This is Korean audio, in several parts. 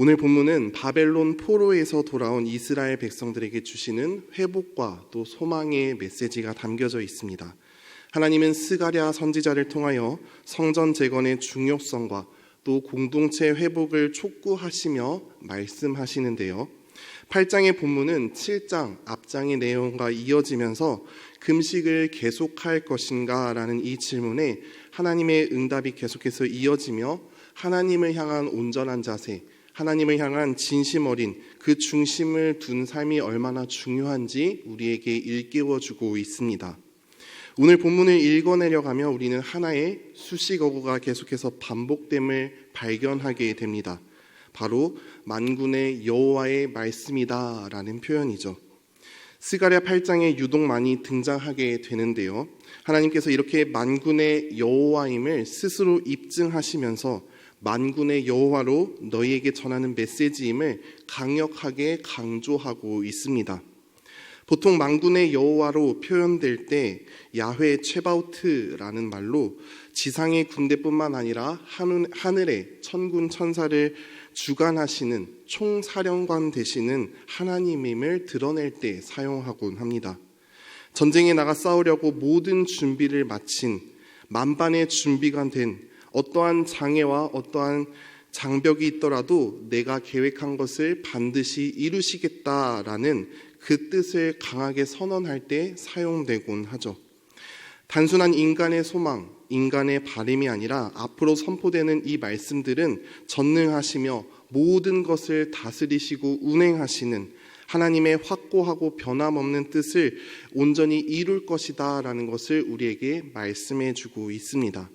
오늘 본문은 바벨론 포로에서 돌아온 이스라엘 백성들에게 주시는 회복과 또 소망의 메시지가 담겨져 있습니다. 하나님은 스가랴 선지자를 통하여 성전 재건의 중요성과 또 공동체 회복을 촉구하시며 말씀하시는데요. 8장의 본문은 7장 앞장의 내용과 이어지면서 금식을 계속할 것인가 라는 이 질문에 하나님의 응답이 계속해서 이어지며 하나님을 향한 온전한 자세, 하나님을 향한 진심 어린 그 중심을 둔 삶이 얼마나 중요한지 우리에게 일깨워 주고 있습니다. 오늘 본문을 읽어내려가며 우리는 하나의 수식 어구가 계속해서 반복됨을 발견하게 됩니다. 바로 만군의 여호와의 말씀이다라는 표현이죠. 스가랴 8장에 유독 많이 등장하게 되는데요. 하나님께서 이렇게 만군의 여호와임을 스스로 입증하시면서 만군의 여호와로 너희에게 전하는 메시지임을 강력하게 강조하고 있습니다. 보통 만군의 여호와로 표현될 때 야훼 최바우트라는 말로 지상의 군대뿐만 아니라 하늘의 천군 천사를 주관하시는 총사령관 되시는 하나님임을 드러낼 때 사용하곤 합니다. 전쟁에 나가 싸우려고 모든 준비를 마친 만반의 준비가 된 어떠한 장애와 어떠한 장벽이 있더라도 내가 계획한 것을 반드시 이루시겠다라는 그 뜻을 강하게 선언할 때 사용되곤 하죠. 단순한 인간의 소망, 인간의 바램이 아니라 앞으로 선포되는 이 말씀들은 전능하시며 모든 것을 다스리시고 운행하시는 하나님의 확고하고 변함없는 뜻을 온전히 이룰 것이다라는 것을 우리에게 말씀해 주고 있습니다.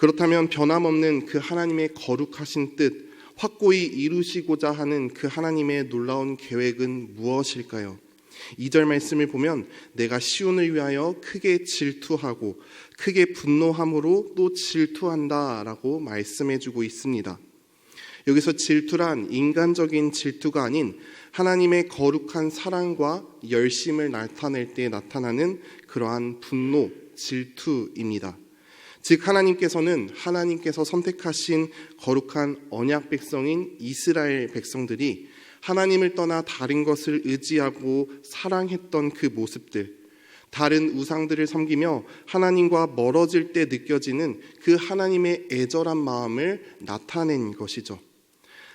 그렇다면 변함없는 그 하나님의 거룩하신 뜻, 확고히 이루시고자 하는 그 하나님의 놀라운 계획은 무엇일까요? 2절 말씀을 보면 내가 시온을 위하여 크게 질투하고 크게 분노함으로 또 질투한다라고 말씀해 주고 있습니다. 여기서 질투란 인간적인 질투가 아닌 하나님의 거룩한 사랑과 열심을 나타낼 때 나타나는 그러한 분노, 질투입니다. 즉 하나님께서는 하나님께서 선택하신 거룩한 언약 백성인 이스라엘 백성들이 하나님을 떠나 다른 것을 의지하고 사랑했던 그 모습들, 다른 우상들을 섬기며 하나님과 멀어질 때 느껴지는 그 하나님의 애절한 마음을 나타낸 것이죠.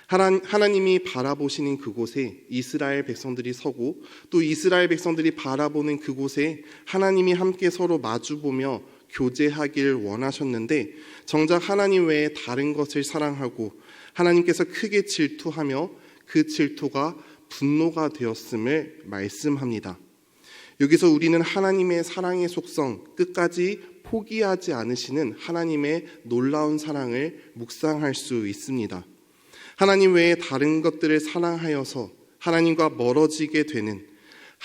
하나님이 바라보시는 그곳에 이스라엘 백성들이 서고 또 이스라엘 백성들이 바라보는 그곳에 하나님이 함께 서로 마주보며 교제하길 원하셨는데 정작 하나님 외에 다른 것을 사랑하고 하나님께서 크게 질투하며 그 질투가 분노가 되었음을 말씀합니다. 여기서 우리는 하나님의 사랑의 속성 끝까지 포기하지 않으시는 하나님의 놀라운 사랑을 묵상할 수 있습니다. 하나님 외에 다른 것들을 사랑하여서 하나님과 멀어지게 되는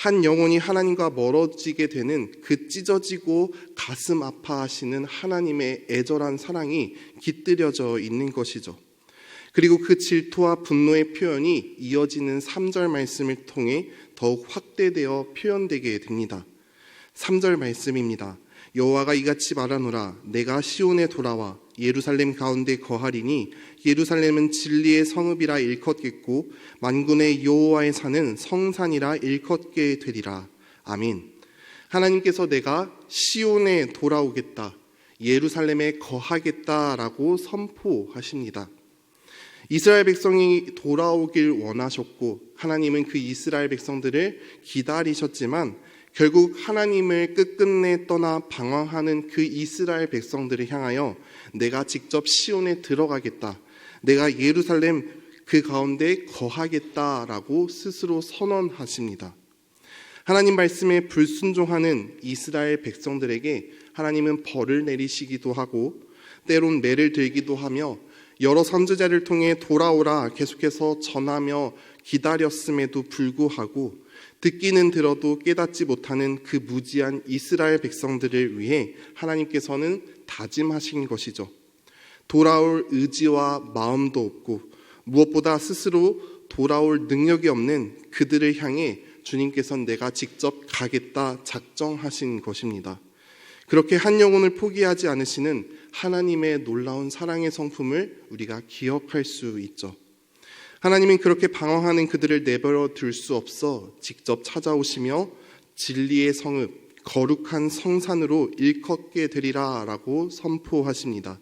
한 영혼이 하나님과 멀어지게 되는 그 찢어지고 가슴 아파하시는 하나님의 애절한 사랑이 깃들여져 있는 것이죠. 그리고 그 질투와 분노의 표현이 이어지는 3절 말씀을 통해 더욱 확대되어 표현되게 됩니다. 3절 말씀입니다. 여호와가 이같이 말하노라 내가 시온에 돌아와 예루살렘 가운데 거하리니 예루살렘은 진리의 성읍이라 일컫겠고 만군의 여호와의 산은 성산이라 일컫게 되리라. 아멘. 하나님께서 내가 시온에 돌아오겠다. 예루살렘에 거하겠다라고 선포하십니다. 이스라엘 백성이 돌아오길 원하셨고 하나님은 그 이스라엘 백성들을 기다리셨지만 결국 하나님을 끝끝내 떠나 방황하는 그 이스라엘 백성들을 향하여 내가 직접 시온에 들어가겠다. 내가 예루살렘 그 가운데 거하겠다라고 스스로 선언하십니다. 하나님 말씀에 불순종하는 이스라엘 백성들에게 하나님은 벌을 내리시기도 하고 때론 매를 들기도 하며 여러 선지자를 통해 돌아오라 계속해서 전하며 기다렸음에도 불구하고 듣기는 들어도 깨닫지 못하는 그 무지한 이스라엘 백성들을 위해 하나님께서는 다짐하신 것이죠. 돌아올 의지와 마음도 없고 무엇보다 스스로 돌아올 능력이 없는 그들을 향해 주님께서는 내가 직접 가겠다 작정하신 것입니다. 그렇게 한 영혼을 포기하지 않으시는 하나님의 놀라운 사랑의 성품을 우리가 기억할 수 있죠. 하나님은 그렇게 방황하는 그들을 내버려 둘 수 없어 직접 찾아오시며 진리의 성읍, 거룩한 성산으로 일컫게 되리라라고 선포하십니다.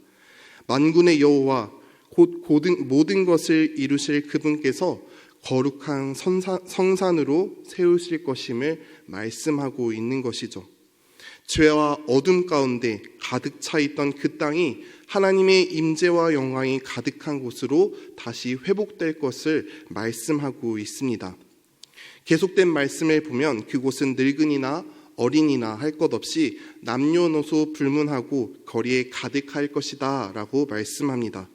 만군의 여호와 곧 모든 것을 이루실 그분께서 거룩한 성산으로 세우실 것임을 말씀하고 있는 것이죠. 죄와 어둠 가운데 가득 차 있던 그 땅이 하나님의 임재와 영광이 가득한 곳으로 다시 회복될 것을 말씀하고 있습니다. 계속된 말씀을 보면 그곳은 늙은이나 어린이나 할 것 없이 남녀노소 불문하고 거리에 가득할 것이다 라고 말씀합니다.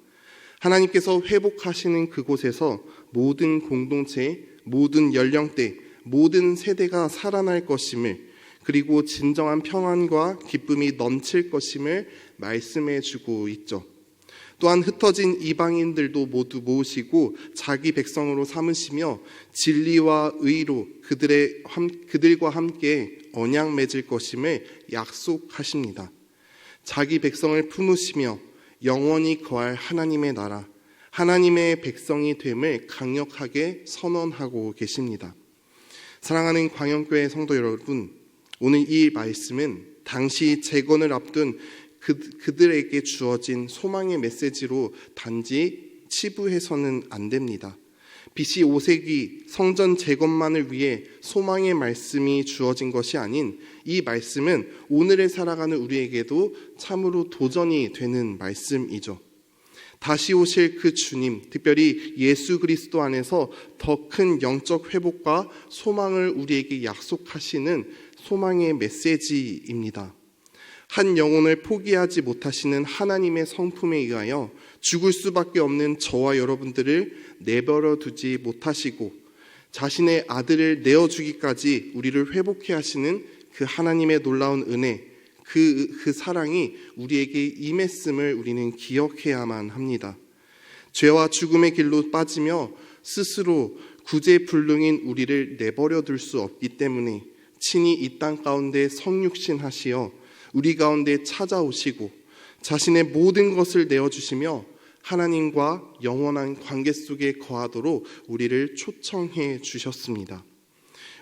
하나님께서 회복하시는 그곳에서 모든 공동체, 모든 연령대, 모든 세대가 살아날 것임을 그리고 진정한 평안과 기쁨이 넘칠 것임을 말씀해 주고 있죠. 또한 흩어진 이방인들도 모두 모으시고 자기 백성으로 삼으시며 진리와 의로 그들의 함, 그들과 함께 언약 맺을 것임을 약속하십니다. 자기 백성을 품으시며 영원히 거할 하나님의 나라, 하나님의 백성이 됨을 강력하게 선언하고 계십니다. 사랑하는 광영교회 성도 여러분, 오늘 이 말씀은 당시 재건을 앞둔 그, 그들에게 주어진 소망의 메시지로 단지 치부해서는 안 됩니다. BC 5세기 성전 재건만을 위해 소망의 말씀이 주어진 것이 아닌 이 말씀은 오늘을 살아가는 우리에게도 참으로 도전이 되는 말씀이죠. 다시 오실 그 주님, 특별히 예수 그리스도 안에서 더 큰 영적 회복과 소망을 우리에게 약속하시는 소망의 메시지입니다. 한 영혼을 포기하지 못하시는 하나님의 성품에 의하여 죽을 수밖에 없는 저와 여러분들을 내버려 두지 못하시고 자신의 아들을 내어주기까지 우리를 회복해 하시는 그 하나님의 놀라운 은혜, 그, 그 사랑이 우리에게 임했음을 우리는 기억해야만 합니다. 죄와 죽음의 길로 빠지며 스스로 구제불능인 우리를 내버려 둘 수 없기 때문에 친히 이 땅 가운데 성육신 하시어 우리 가운데 찾아오시고 자신의 모든 것을 내어 주시며 하나님과 영원한 관계 속에 거하도록 우리를 초청해 주셨습니다.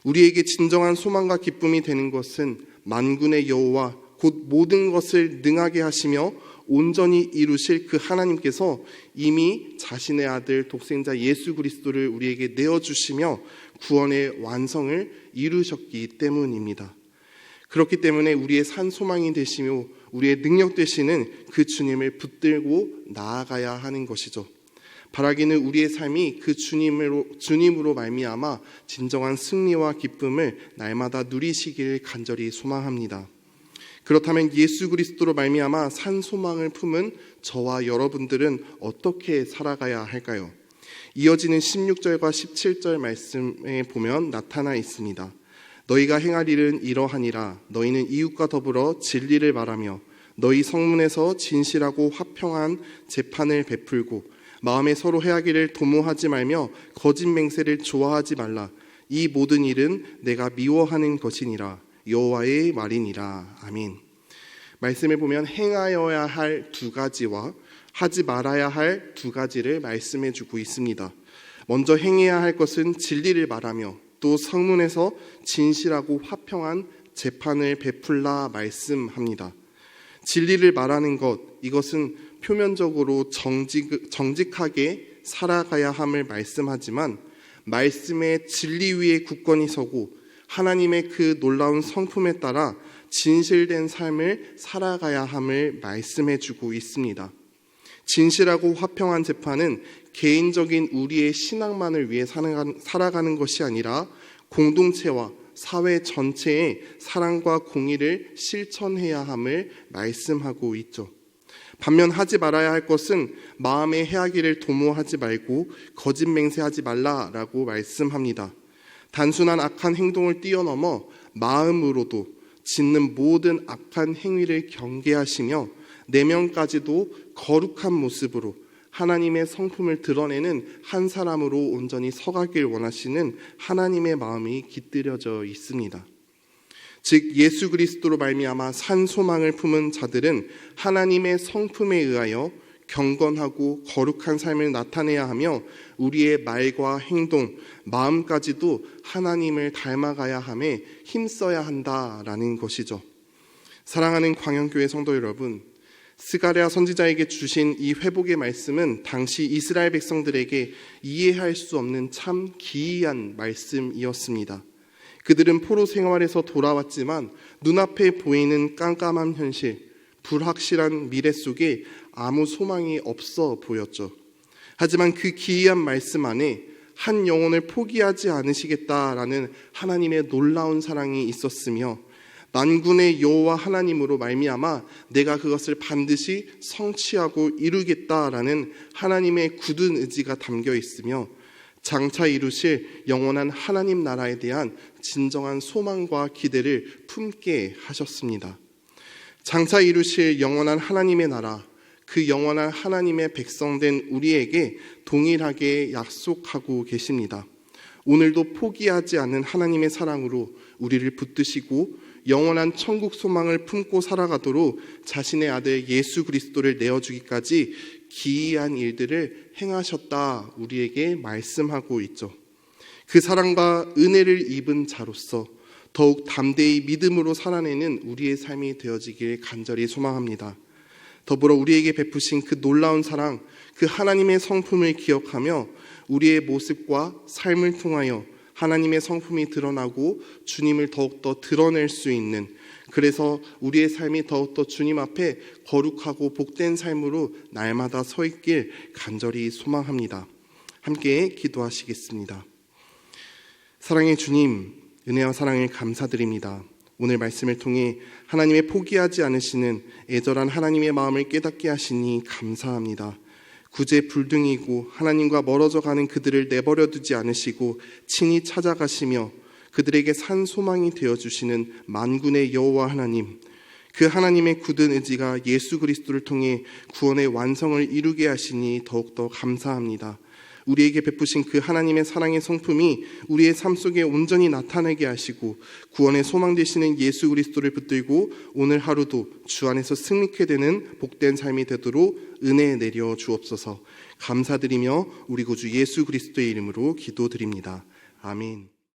우리에게 진정한 소망과 기쁨이 되는 것은 만군의 여호와 곧 모든 것을 능하게 하시며 온전히 이루실 그 하나님께서 이미 자신의 아들 독생자 예수 그리스도를 우리에게 내어 주시며 구원의 완성을 이루셨기 때문입니다. 그렇기 때문에 우리의 산 소망이 되시며 우리의 능력 되시는 그 주님을 붙들고 나아가야 하는 것이죠. 바라기는 우리의 삶이 그 주님으로 주님으로 말미암아 진정한 승리와 기쁨을 날마다 누리시기를 간절히 소망합니다. 그렇다면 예수 그리스도로 말미암아 산 소망을 품은 저와 여러분들은 어떻게 살아가야 할까요? 이어지는 16절과 17절 말씀에 보면 나타나 있습니다. 너희가 행할 일은 이러하니라 너희는 이웃과 더불어 진리를 말하며 너희 성문에서 진실하고 화평한 재판을 베풀고 마음에 서로 해하기를 도모하지 말며 거짓 맹세를 좋아하지 말라 이 모든 일은 내가 미워하는 것이니라 여호와의 말이니라 아멘. 말씀을 보면 행하여야 할 두 가지와 하지 말아야 할 두 가지를 말씀해 주고 있습니다. 먼저 행해야 할 것은 진리를 말하며 또 성문에서 진실하고 화평한 재판을 베풀라 말씀합니다. 진리를 말하는 것, 이것은 표면적으로 정직, 정직하게 살아가야 함을 말씀하지만 말씀의 진리 위에 굳건히 서고 하나님의 그 놀라운 성품에 따라 진실된 삶을 살아가야 함을 말씀해 주고 있습니다. 진실하고 화평한 재판은 개인적인 우리의 신앙만을 위해 살아가는 것이 아니라 공동체와 사회 전체의 사랑과 공의를 실천해야 함을 말씀하고 있죠. 반면 하지 말아야 할 것은 마음의 해하기를 도모하지 말고 거짓 맹세하지 말라라고 말씀합니다. 단순한 악한 행동을 뛰어넘어 마음으로도 짓는 모든 악한 행위를 경계하시며 내면까지도 거룩한 모습으로 하나님의 성품을 드러내는 한 사람으로 온전히 서가길 원하시는 하나님의 마음이 깃들여져 있습니다. 즉 예수 그리스도로 말미암아 산 소망을 품은 자들은 하나님의 성품에 의하여 경건하고 거룩한 삶을 나타내야 하며 우리의 말과 행동, 마음까지도 하나님을 닮아가야 함에 힘써야 한다라는 것이죠. 사랑하는 광영교회 성도 여러분, 스가랴 선지자에게 주신 이 회복의 말씀은 당시 이스라엘 백성들에게 이해할 수 없는 참 기이한 말씀이었습니다. 그들은 포로 생활에서 돌아왔지만 눈앞에 보이는 깜깜한 현실, 불확실한 미래 속에 아무 소망이 없어 보였죠. 하지만 그 기이한 말씀 안에 한 영혼을 포기하지 않으시겠다라는 하나님의 놀라운 사랑이 있었으며 만군의 여호와 하나님으로 말미암아 내가 그것을 반드시 성취하고 이루겠다라는 하나님의 굳은 의지가 담겨 있으며 장차 이루실 영원한 하나님 나라에 대한 진정한 소망과 기대를 품게 하셨습니다. 장차 이루실 영원한 하나님의 나라, 그 영원한 하나님의 백성된 우리에게 동일하게 약속하고 계십니다. 오늘도 포기하지 않는 하나님의 사랑으로 우리를 붙드시고 영원한 천국 소망을 품고 살아가도록 자신의 아들 예수 그리스도를 내어주기까지 기이한 일들을 행하셨다 우리에게 말씀하고 있죠. 그 사랑과 은혜를 입은 자로서 더욱 담대히 믿음으로 살아내는 우리의 삶이 되어지길 간절히 소망합니다. 더불어 우리에게 베푸신 그 놀라운 사랑, 그 하나님의 성품을 기억하며 우리의 모습과 삶을 통하여 하나님의 성품이 드러나고 주님을 더욱더 드러낼 수 있는 그래서 우리의 삶이 더욱더 주님 앞에 거룩하고 복된 삶으로 날마다 서 있길 간절히 소망합니다. 함께 기도하시겠습니다. 사랑의 주님, 은혜와 사랑을 감사드립니다. 오늘 말씀을 통해 하나님의 포기하지 않으시는 애절한 하나님의 마음을 깨닫게 하시니 감사합니다. 구제 불등이고 하나님과 멀어져 가는 그들을 내버려 두지 않으시고 친히 찾아가시며 그들에게 산 소망이 되어 주시는 만군의 여호와 하나님 그 하나님의 굳은 의지가 예수 그리스도를 통해 구원의 완성을 이루게 하시니 더욱더 감사합니다. 우리에게 베푸신 그 하나님의 사랑의 성품이 우리의 삶 속에 온전히 나타나게 하시고 구원의 소망 되시는 예수 그리스도를 붙들고 오늘 하루도 주 안에서 승리케 되는 복된 삶이 되도록 은혜 내려 주옵소서. 감사드리며 우리 구주 예수 그리스도의 이름으로 기도드립니다. 아멘.